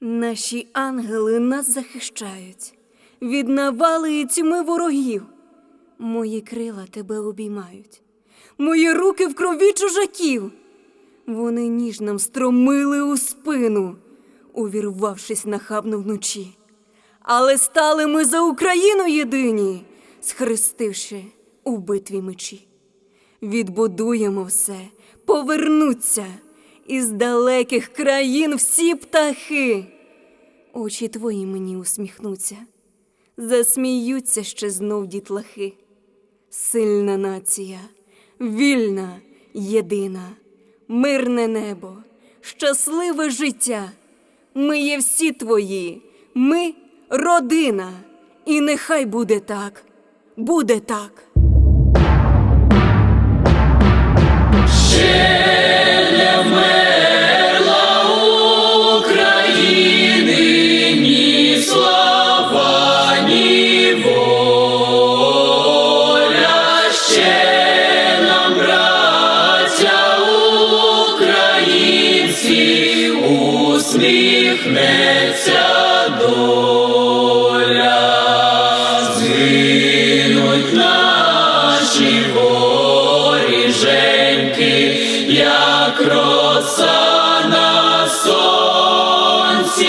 Наші ангели нас захищають від навали і тьми ворогів. Мої крила тебе обіймають, мої руки в крові чужаків. Вони ніж нам стромили у спину, увірвавшись нахабно вночі. Але стали ми за Україну єдині, схрестивши у битві мечі. Відбудуємо все, повернуться із далеких країн всі птахи. Очі твої мені усміхнуться, засміються ще знов дітлахи. Сильна нація, вільна, єдина, мирне небо, щасливе життя. Ми є всі твої, ми родина, і нехай буде так, буде так. усміхнеться доля, згинуть наші горіженьки, як роса на сонці.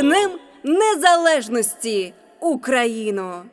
Днем Незалежності, Україно!